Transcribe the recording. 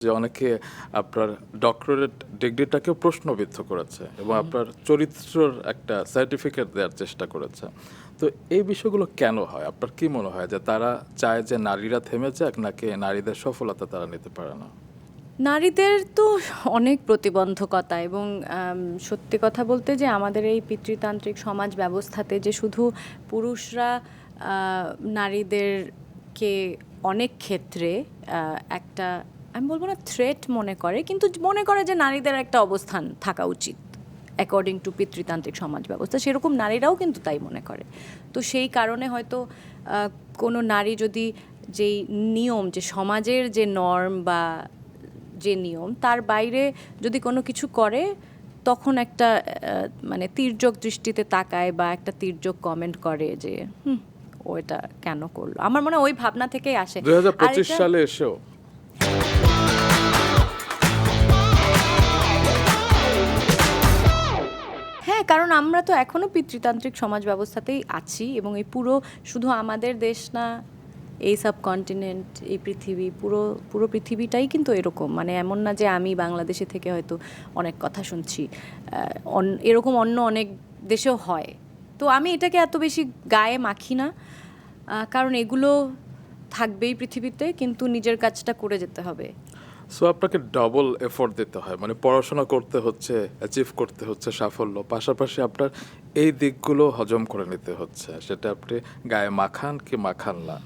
যে অনেকে আপনার ডক্টরেট ডিগ্রিটাকেও প্রশ্নবিদ্ধ করেছে এবং আপনার চরিত্রর একটা সার্টিফিকেট দেওয়ার চেষ্টা করেছে। তো এই বিষয়গুলো কেন হয়? আপনার কি মনে হয় যে তারা চায় যে নারীরা থেমে যাক নাকি নারীদের সফলতা তারা নিতে পারে না? নারীদের তো অনেক প্রতিবন্ধকতা এবং সত্যি কথা বলতে যে আমাদের এই পিতৃতান্ত্রিক সমাজ ব্যবস্থাতে যে শুধু পুরুষরা নারীদেরকে অনেক ক্ষেত্রে একটা আমি বলব না থ্রেট মনে করে কিন্তু মনে করে যে নারীদের একটা অবস্থান থাকা উচিত। অ্যাকর্ডিং টু পিতৃতান্ত্রিক সমাজ ব্যবস্থা সেরকম নারীরাও কিন্তু তাই মনে করে। তো সেই কারণে হয়তো কোনো নারী যদি যেই নিয়ম যে সমাজের যে নর্ম বা যে নিয়ম তার বাইরে যদি কোনো কিছু করে তখন একটা মানে তির্যক দৃষ্টিতে তাকায় বা একটা তির্যক কমেন্ট করে যে হুম ও এটা কেন করল? আমার মনে হয় ওই ভাবনা থেকেই আসে। দুই হাজার পঁচিশ সালে এসেও হ্যাঁ কারণ আমরা তো এখনও পিতৃতান্ত্রিক সমাজ ব্যবস্থাতেই আছি এবং এই পুরো, শুধু আমাদের দেশ না, এই সাবকন্টিনেন্ট, এই পৃথিবী, পুরো পুরো পৃথিবীটাই কিন্তু এরকম। মানে এমন না যে আমি বাংলাদেশে থেকে হয়তো অনেক কথা শুনছি। এরকম অন্য অনেক দেশেও হয়। তো আমি এটাকে এত বেশি গায়ে মাখি না। কারণ এগুলো থাকবেই পৃথিবীতে, কিন্তু নিজের কাজটা করে যেতে হবে। সো আপনাকে ডবল এফোর্ট দিতে হয়। মানে পড়াশোনা করতে হচ্ছে অ্যাচিভ করতে হচ্ছে সাফল্য। পাশাপাশি আপনার এই দিকগুলো হজম করে নিতে হচ্ছে। সেটা আপনি গায়ে মাখান কি মাখান না।